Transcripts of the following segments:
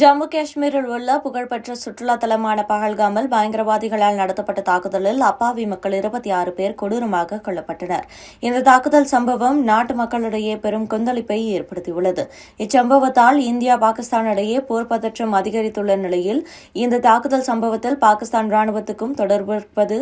ஜம்மு காஷ்மீரில் உள்ள புகழ்பெற்ற சுற்றுலா தலமான பகல்காமில் பயங்கரவாதிகளால் நடத்தப்பட்ட தாக்குதலில் அப்பாவி மக்கள் இருபத்தி ஆறு பேர் கொடூரமாக கொல்லப்பட்டனர். இந்த தாக்குதல் சம்பவம் நாட்டு மக்களிடையே பெரும் கொந்தளிப்பை ஏற்படுத்தியுள்ளது. இச்சம்பவத்தால் இந்தியா பாகிஸ்தான் இடையே போர் பதற்றம் அதிகரித்துள்ள நிலையில் இந்த தாக்குதல் சம்பவத்தில் பாகிஸ்தான் ராணுவத்துக்கும் தொடர்பு இருப்பது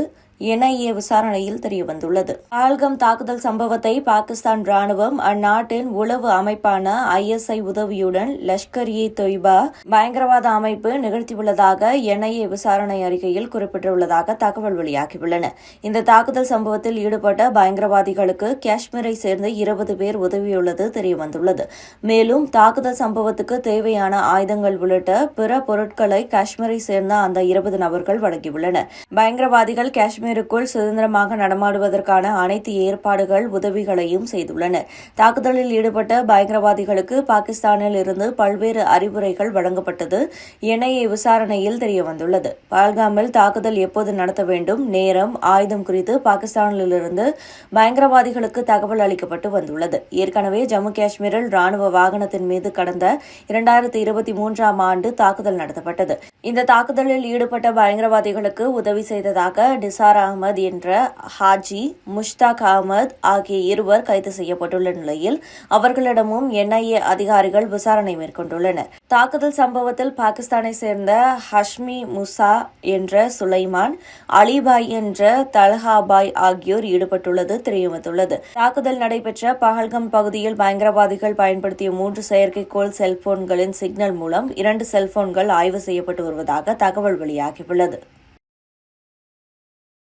என்ஐஏ விசாரணையில் தெரியவந்துள்ளது. பால்கம் தாக்குதல் சம்பவத்தை பாகிஸ்தான் ராணுவம் அந்நாட்டின் உளவு அமைப்பான ஐஎஸ்ஐ உதவியுடன் லஷ்கர் இ தொய்பா பயங்கரவாத அமைப்பு நிகழ்த்தியுள்ளதாக என்ஐஏ விசாரணை அறிக்கையில் குறிப்பிட்டுள்ளதாக தகவல் வெளியாகியுள்ளன. இந்த தாக்குதல் சம்பவத்தில் ஈடுபட்ட பயங்கரவாதிகளுக்கு காஷ்மீரை சேர்ந்த இருபது பேர் உதவியுள்ளது தெரியவந்துள்ளது. மேலும் தாக்குதல் சம்பவத்துக்கு தேவையான ஆயுதங்கள் உள்ளிட்ட பிற பொருட்களை காஷ்மீரை சேர்ந்த அந்த இருபது நபர்கள் வழங்கியுள்ளனர். பயங்கரவாதிகள் காஷ்மீர் காஷ்மீருக்குள் சுதந்திரமாக நடமாடுவதற்கான அனைத்து ஏற்பாடுகள் உதவிகளையும் செய்துள்ளனர் தாக்குதலில் ஈடுபட்ட பயங்கரவாதிகளுக்கு பாகிஸ்தானில் இருந்து பல்வேறு அறிவுரைகள் வழங்கப்பட்டது என்ஐஏ விசாரணையில் தெரியவந்துள்ளது. பல்காமில் தாக்குதல் எப்போது நடத்த வேண்டும் நேரம் ஆயுதம் குறித்து பாகிஸ்தானிலிருந்து பயங்கரவாதிகளுக்கு தகவல் அளிக்கப்பட்டு வந்துள்ளது. ஏற்கனவே ஜம்மு காஷ்மீரில் ராணுவ வாகனத்தின் மீது கடந்த இரண்டாயிரத்தி இருபத்தி மூன்றாம் ஆண்டு தாக்குதல் நடத்தப்பட்டது. இந்த தாக்குதலில் ஈடுபட்ட பயங்கரவாதிகளுக்கு உதவி செய்ததாக டிசாரா அகமது என்ற ஹாஜி முஷ்தாக் அகமது ஆகிய இருவர் கைது செய்யப்பட்டுள்ள நிலையில் அவர்களிடமும் என்ஐஏ அதிகாரிகள் விசாரணை மேற்கொண்டுள்ளனர். தாக்குதல் சம்பவத்தில் பாகிஸ்தானை சேர்ந்த ஹஷ்மி முசா என்ற சுலைமான் அலிபாய் என்ற தல்ஹாபாய் ஆகியோர் ஈடுபட்டுள்ளது தெரியவந்துள்ளது தாக்குதல் நடைபெற்ற பஹல்கம் பகுதியில் பயங்கரவாதிகள் பயன்படுத்திய மூன்று செயற்கைக்கோள் செல்போன்களின் சிக்னல் மூலம் இரண்டு செல்போன்கள் ஆய்வு செய்யப்பட்டு வருவதாக தகவல் வெளியாகியுள்ளது.